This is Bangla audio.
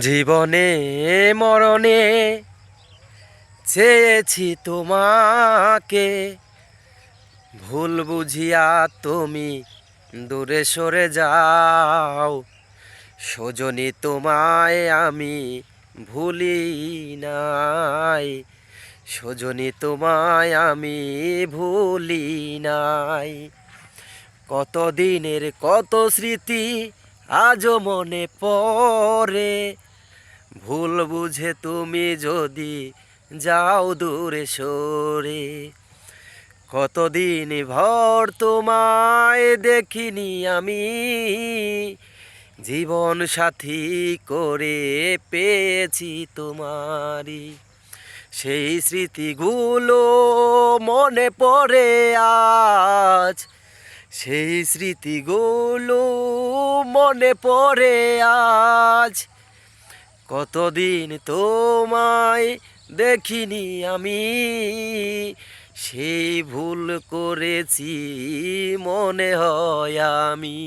জীবনে, মরণে চেয়েছি তোমাকে। ভুল বুঝিয়া তুমি দূরে সরে যাও। সজনী তোমায় আমি ভুলি নাই। সজনী তোমায় আমি ভুলি নাই। কত দিনের কত স্মৃতি আজও মনে পড়ে। ভুল বুঝে তুমি যদি যাও দূরে সরে। কতদিন ভর তোমায় দেখিনি আমি। জীবন সাথী করে পেয়েছি তোমারি সেই স্মৃতিগুলো মনে পড়ে আজ। সেই স্মৃতিগুলো মনে পড়ে আজ। কতদিন তোমায় দেখিনি আমি, সেই ভুল করেছি মনে হয় আমি।